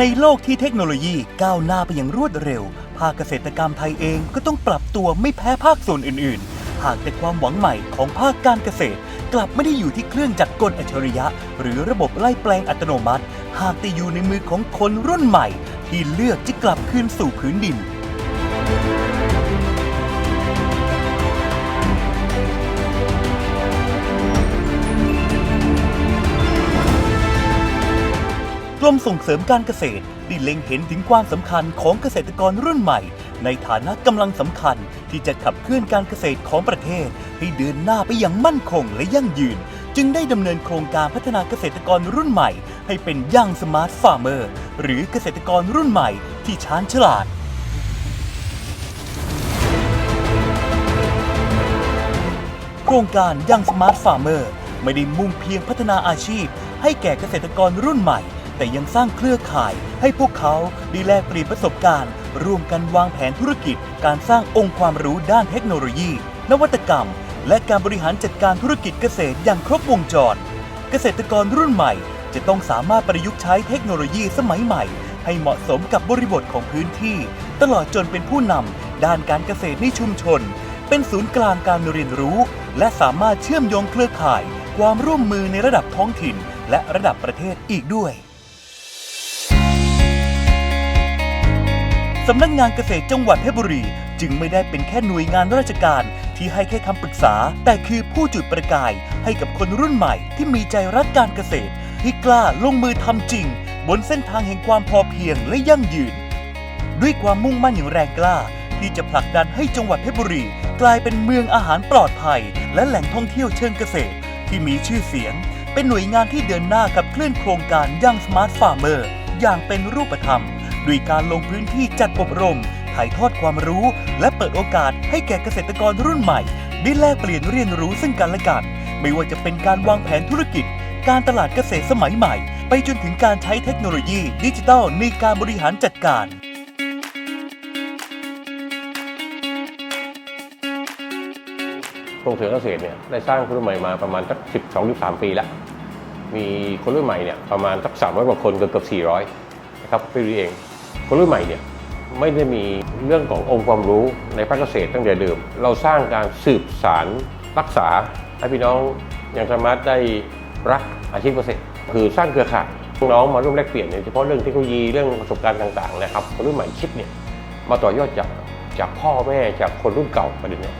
ในโลกที่เทคโนโลยีก้าวหน้าไปอย่างรวดเร็ว ภาคเกษตรกรรมไทยเองก็ต้องปรับตัวไม่แพ้ภาคส่วนอื่นๆ หากแต่ความหวังใหม่ของภาคการเกษตร กลับไม่ได้อยู่ที่เครื่องจักรกลอัจฉริยะ หรือระบบไล่แปลงอัตโนมัติ หากแต่อยู่ในมือของคนรุ่นใหม่ ที่เลือกจะกลับคืนสู่พื้นดิน รมส่งเสริมการเกษตรได้เล็งเห็นถึงความสำคัญของเกษตรกรรุ่นใหม่ ในฐานะกำลังสำคัญที่จะขับเคลื่อนการเกษตรของประเทศ ให้เดินหน้าไปอย่างมั่นคงและยั่งยืน จึงได้ดำเนินโครงการพัฒนาเกษตรกรรุ่นใหม่ ให้เป็นยังสมาร์ทฟาร์มเมอร์หรือเกษตรกรรุ่นใหม่ที่ชาญฉลาดโครงการยังสมาร์ทฟาร์มเมอร์ไม่ได้มุ่งเพียงพัฒนาอาชีพ ให้แก่เกษตรกรรุ่นใหม่ แต่ยังสร้างเครือข่ายให้พวกเขาได้แลกเปลี่ยนประสบการณ์ ร่วมกันวางแผนธุรกิจ การสร้างองค์ความรู้ด้านเทคโนโลยี นวัตกรรม และการบริหารจัดการธุรกิจเกษตรอย่างครบวงจร เกษตรกรรุ่นใหม่ จะต้องสามารถประยุกต์ใช้เทคโนโลยีสมัยใหม่ ให้เหมาะสมกับบริบทของพื้นที่ ตลอดจนเป็นผู้นำด้านการเกษตรในชุมชน เป็นศูนย์กลางการเรียนรู้ และสามารถเชื่อมโยงเครือข่าย ความร่วมมือในระดับท้องถิ่น และระดับประเทศอีกด้วย สำนักงานเกษตรจังหวัดเพชรบุรี จึงไม่ได้เป็นแค่หน่วยงานราชการที่ให้แค่คำปรึกษา แต่คือผู้จุดประกาย ให้กับคนรุ่นใหม่ที่มีใจรักการเกษตร ที่กล้าลงมือทำจริง บนเส้นทางแห่งความพอเพียงและยั่งยืน ด้วยความมุ่งมั่นอย่างแรงกล้า ที่จะผลักดันให้จังหวัดเพชรบุรี กลายเป็นเมืองอาหารปลอดภัย และแหล่งท่องเที่ยวเชิงเกษตร ที่มีชื่อเสียง เป็นหน่วยงานที่เดินหน้าขับเคลื่อนโครงการยั่งสมาร์ทฟาร์มเมอร์อย่างเป็นรูปธรรม ด้วยการลงพื้นที่จัดอบรม ถ่ายทอดความรู้ และเปิดโอกาสให้แก่เกษตรกรรุ่นใหม่ ได้แลกเปลี่ยนเรียนรู้ซึ่งกันและกัน ไม่ว่าจะเป็นการวางแผนธุรกิจ การตลาดเกษตรสมัยใหม่ ไปจนถึงการใช้เทคโนโลยีดิจิทัลในการบริหารจัดการส่งเสริมเกษตรเนี่ยได้สร้างคนรุ่นใหม่มาประมาณสักสิบสองสิบสามปีแล้ว มีคนรุ่นใหม่เนี่ยประมาณสักสามร้อยกว่าคนเกือบเกือบสี่ร้อยนะครับพี่รีเอง คนรุ่นใหม่เนี่ยไม่ได้มีเรื่องขององค์ความรู้ในภาคเกษตรตั้งแต่เดิม เราสร้างการสืบสารรักษาให้พี่น้องยังสามารถได้รักอาชีพเกษตร คือสร้างเครือข่ายน้องมาร่วมแลกเปลี่ยนโดยเฉพาะเรื่องเทคโนโลยีเรื่องประสบการณ์ต่างๆนะครับคนรุ่นใหม่คิดเนี่ยมาต่อยอดจากจากพ่อแม่จากคนรุ่นเก่าประเด็นเนี้ย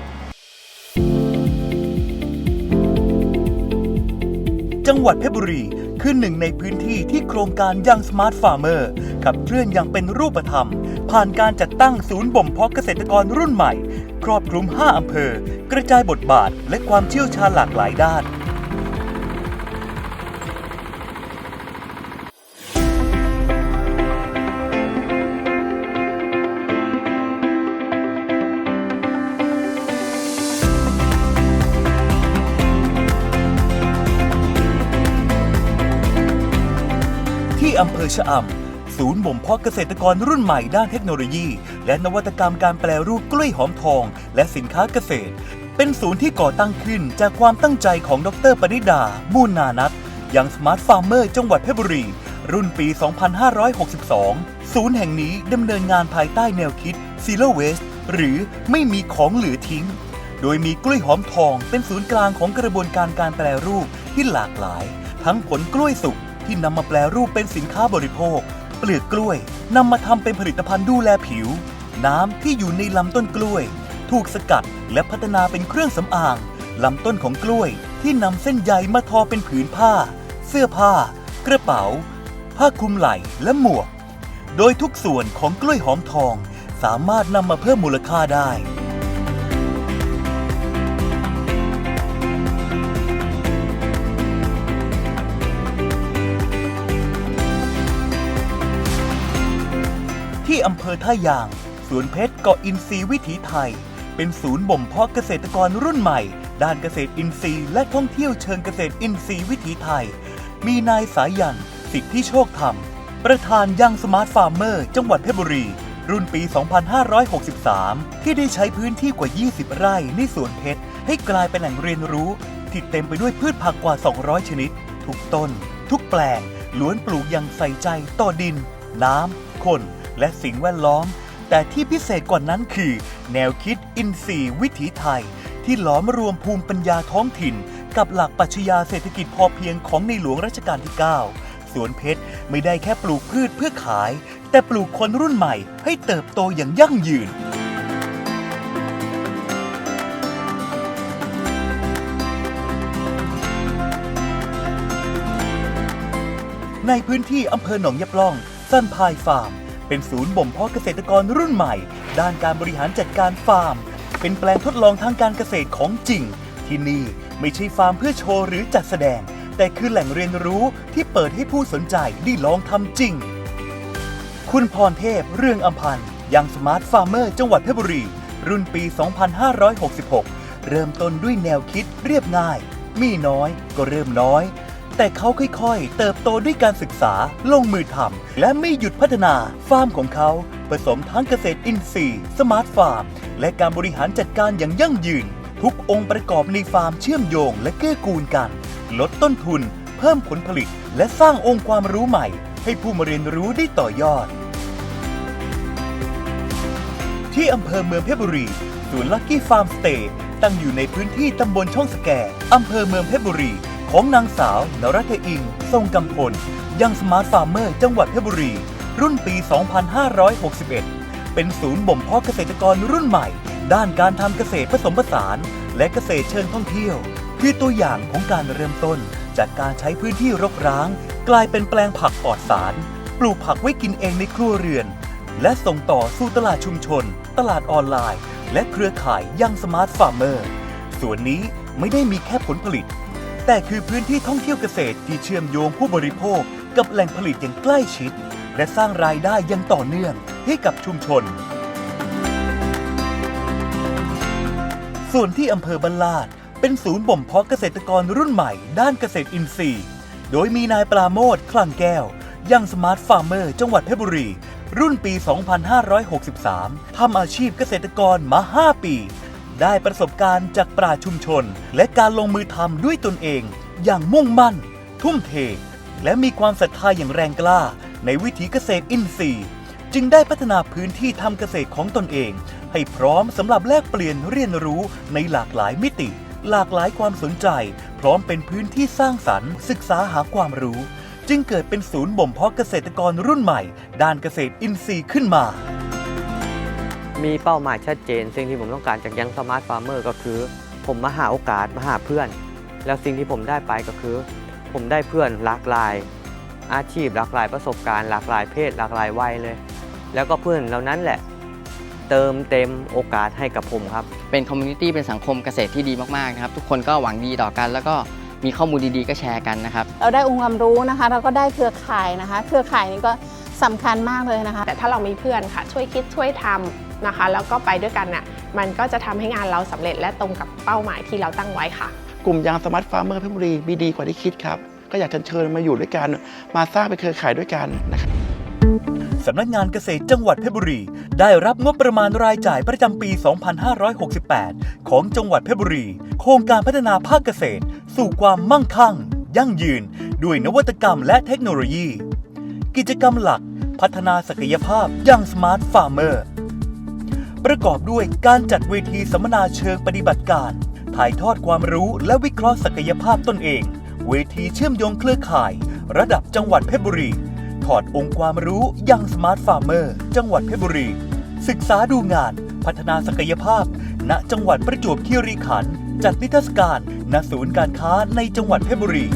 จังหวัดเพชรบุรี คือหนึ่งในพื้นที่ที่โครงการยังสมาร์ทฟาร์มเมอร์ขับเคลื่อนอย่างเป็นรูปธรรม ผ่านการจัดตั้งศูนย์บ่มเพาะเกษตรกรรุ่นใหม่ ครอบคลุม 5 อำเภอ กระจายบทบาทและความเชี่ยวชาญหลากหลายด้าน อำเภอชะอำศูนย์บ่มเพาะเกษตรกรรุ่นใหม่ด้านเทคโนโลยี และนวัตกรรมการแปลรูปกล้วยหอมทอง และสินค้าเกษตร เป็นศูนย์ที่ก่อตั้งขึ้นจากความตั้งใจของดรปริดา มูลนานัทยังสมาร์ทฟาร์มเมอร์จังหวัดเพชรบุรี รุ่นปี 2562 ศูนย์แห่งนี้ดำเนินงานภายใต้แนวคิด Zero Waste หรือไม่มีของเหลือทิ้ง โดยมีกล้วยหอมทองเป็นศูนย์กลางของกระบวนการการแปรรูปที่หลากหลาย ทั้งผลกล้วยสุก ที่นำมาแปลรูปเป็นสินค้าบริโภค เปลือกกล้วยนำมาทำเป็นผลิตภัณฑ์ดูแลผิว น้ำที่อยู่ในลำต้นกล้วย ถูกสกัดและพัฒนาเป็นเครื่องสำอางลำต้นของกล้วยที่นำเส้นใยมาทอเป็นผืนผ้า เสื้อผ้า กระเป๋า ผ้าคลุมไหล่และหมวก โดยทุกส่วนของกล้วยหอมทอง สามารถนำมาเพิ่มมูลค่าได้ ที่อำเภอท่ายาง สวนเพชรเกาะอินทรีย์วิถีไทย เป็นศูนย์บ่มเพาะเกษตรกรรุ่นใหม่ ด้านเกษตรอินทรีย์และท่องเที่ยวเชิงเกษตรอินทรีย์วิถีไทย มีนายสายัน สิทธิโชคธรรม ประธานยังสมาร์ทฟาร์มเมอร์ จังหวัดเพชรบุรี รุ่นปี 2563 ที่ได้ใช้พื้นที่กว่า 20 ไร่ในสวนเพชรให้กลายเป็นแหล่งเรียนรู้ ที่เต็มไปด้วยพืชผักกว่า 200 ชนิด ทุกต้น ทุกแปลงล้วนปลูกอย่างใส่ใจต่อดิน น้ำคน และสิ่งแวดล้อม แต่ที่พิเศษกว่านั้นคือ แนวคิดอินทรีย์วิถีไทย ที่หลอมรวมภูมิปัญญาท้องถิ่น กับหลักปรัชญาเศรษฐกิจพอเพียงของในหลวงรัชกาลที่ 9 สวนเพชรไม่ได้แค่ปลูกพืชเพื่อขาย แต่ปลูกคนรุ่นใหม่ให้เติบโตอย่างยั่งยืนในพื้นที่อำเภอหนองยับล่องซันพายฟาร์ม เป็นศูนย์บ่มเพาะเกษตรกรรุ่นใหม่ ด้านการบริหารจัดการฟาร์ม เป็นแปลงทดลองทางการเกษตรของจริง ที่นี่ไม่ใช่ฟาร์มเพื่อโชว์หรือจัดแสดง แต่คือแหล่งเรียนรู้ที่เปิดให้ผู้สนใจได้ลองทำจริง คุณพรเทพเรื่องอัมพันธ์ยังสมาร์ทฟาร์มเมอร์จังหวัดเพชรบุรี รุ่นปี 2566 เริ่มต้นด้วยแนวคิดเรียบง่าย มีน้อยก็เริ่มน้อย แต่เขาค่อยๆ เติบโตด้วยการศึกษา ลงมือทำและไม่หยุดพัฒนา ฟาร์มของเขา ผสมทั้งเกษตรอินทรีย์ สมาร์ทฟาร์ม และการบริหารจัดการอย่างยั่งยืน ทุกองค์ประกอบในฟาร์มเชื่อมโยงและเกื้อกูลกัน ลดต้นทุน เพิ่มผลผลิต และสร้างองค์ความรู้ใหม่ ให้ผู้มาเรียนรู้ได้ต่อยอด ที่อำเภอเมืองเพชรบุรีศูนย์ลักกี้ฟาร์มสเตย์ตั้งอยู่ในพื้นที่ตำบลช่องสแกอำเภอเมืองเพชรบุรี ของนางสาวนรัตอิง ทรงกำพล ยังสมาร์ทฟาร์มเมอร์จังหวัดเพชรบุรี รุ่นปี 2561 เป็นศูนย์บ่มเพาะเกษตรกรรุ่นใหม่ ด้านการทำเกษตรผสมผสาน และเกษตรเชิงท่องเที่ยว คือตัวอย่างของการเริ่มต้น จากการใช้พื้นที่รกร้าง กลายเป็นแปลงผักปลอดสาร ปลูกผักไว้กินเองในครัวเรือน และส่งต่อสู่ตลาดชุมชน ตลาดออนไลน์ และเครือข่ายยังสมาร์ทฟาร์มเมอร์ส่วนนี้ไม่ได้มีแค่ผลผลิต แต่คือพื้นที่ท่องเที่ยวเกษตรที่เชื่อมโยงผู้บริโภค กับแหล่งผลิตอย่างใกล้ชิด และสร้างรายได้อย่างต่อเนื่องให้กับชุมชน ส่วนที่อำเภอบันลาด เป็นศูนย์บ่มเพาะเกษตรกรรุ่นใหม่ ด้านเกษตรอินทรีย์ โดยมีนายปราโมทคลังแก้ว ยังสมาร์ทฟาร์เมอร์ จังหวัดเพชรบุรี รุ่นปี 2563 ทำอาชีพเกษตรกรมา 5 ปี ได้ประสบการณ์จากปราชุมชน และการลงมือทำด้วยตนเอง อย่างมุ่งมั่น ทุ่มเท และมีความศรัทธาอย่างแรงกล้า ในวิถีเกษตรอินทรีย์ จึงได้พัฒนาพื้นที่ทำเกษตรของตนเอง ให้พร้อมสำหรับแลกเปลี่ยนเรียนรู้ในหลากหลายมิติ หลากหลายความสนใจ พร้อมเป็นพื้นที่สร้างสรรค์ ศึกษาหาความรู้ จึงเกิดเป็นศูนย์บ่มเพาะเกษตรกรรุ่นใหม่ ด้านเกษตรอินทรีย์ขึ้นมา มีเป้าหมายชัดเจน สิ่งที่ผมต้องการจากยังสมาร์ทฟาร์มเมอร์ก็คือ ผมมาหาโอกาสมาหาเพื่อน แล้วสิ่งที่ผมได้ไปก็คือ ผมได้เพื่อนหลากหลาย อาชีพหลากหลายประสบการณ์หลากหลายเพศหลากหลายวัยเลย แล้วก็เพื่อนเหล่านั้นแหละ เติมเต็มโอกาสให้กับผมครับ เป็นคอมมูนิตี้เป็นสังคมเกษตรที่ดีมากๆนะครับ ทุกคนก็หวังดีต่อกันแล้วก็มีข้อมูลดีๆก็แชร์กันนะครับ เราได้องค์ความรู้นะคะ เราก็ได้เครือข่ายนะคะ เครือข่ายนี้ก็สำคัญมากเลยนะคะ แต่ถ้าเรามีเพื่อนค่ะ ช่วยคิดช่วยทำ นะคะ แล้วก็ไปด้วยกันน่ะมันก็จะทำให้งานเราสำเร็จและตรงกับเป้าหมายที่เราตั้งไว้ค่ะ กลุ่มยางสมาร์ทฟาร์มเมอร์เพชรบุรีมีดีกว่าที่คิดครับ ก็อยากจะเชิญมาอยู่ด้วยกัน มาสร้างเป็นเครือข่ายด้วยกันนะครับสำนักงานเกษตรจังหวัดเพชรบุรี ได้รับงบประมาณรายจ่ายประจำปี 2568 ของจังหวัดเพชรบุรี โครงการพัฒนาภาคเกษตร สู่ความมั่งคั่ง ยั่งยืน ด้วยนวัตกรรมและเทคโนโลยี กิจกรรมหลัก พัฒนาศักยภาพยังสมาร์ทฟาร์มเมอร์ ประกอบด้วยการจัดเวทีสัมมนาเชิงปฏิบัติการ ถ่ายทอดความรู้และวิเคราะห์ศักยภาพตนเอง เวทีเชื่อมโยงเครือข่าย ระดับจังหวัดเพชรบุรี ถอดองค์ความรู้ยังสมาร์ทฟาร์มเมอร์ จังหวัดเพชรบุรี ศึกษาดูงาน พัฒนาศักยภาพ ณจังหวัดประจวบคีรีขันธ์จัดนิทรรศการณศูนย์การค้าในจังหวัดเพชรบุรี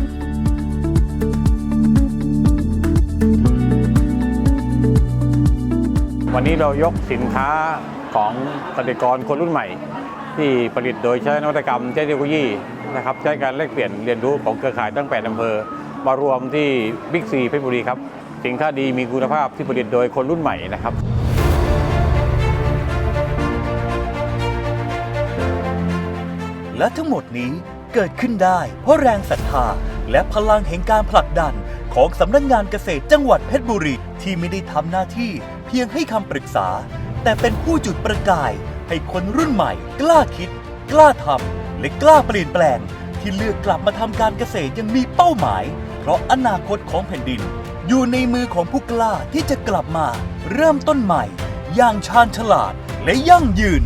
วันนี้เรายกสินค้า ของเกษตรกรคนรุ่นใหม่ ที่ผลิตโดยใช้นวัตกรรมเทคโนโลยีนะครับใช้การแลกเปลี่ยนเรียนรู้ของเครือข่ายตั้ง8อำเภอมารวมที่บิ๊กซีเพชรบุรีครับสินค้าดีมีคุณภาพที่ผลิตโดยคนรุ่นใหม่นะครับและทั้งหมดนี้เกิดขึ้นได้ เพราะแรงศรัทธา และพลังแห่งการผลักดัน ของสำนักงงานเกษตรจังหวัดเพชรบุรีที่ไม่ได้ทำหน้าที่เพียงให้คำปรึกษา แต่เป็นผู้จุดประกาย ให้คนรุ่นใหม่ กล้าคิด กล้าทำและกล้าเปลี่ยนแปลง ที่เลือกกลับมาทำการเกษตรยังมีเป้าหมาย เพราะอนาคตของแผ่นดิน อยู่ในมือของผู้กล้าที่จะกลับมา เริ่มต้นใหม่ อย่างชาญฉลาดและยั่งยืน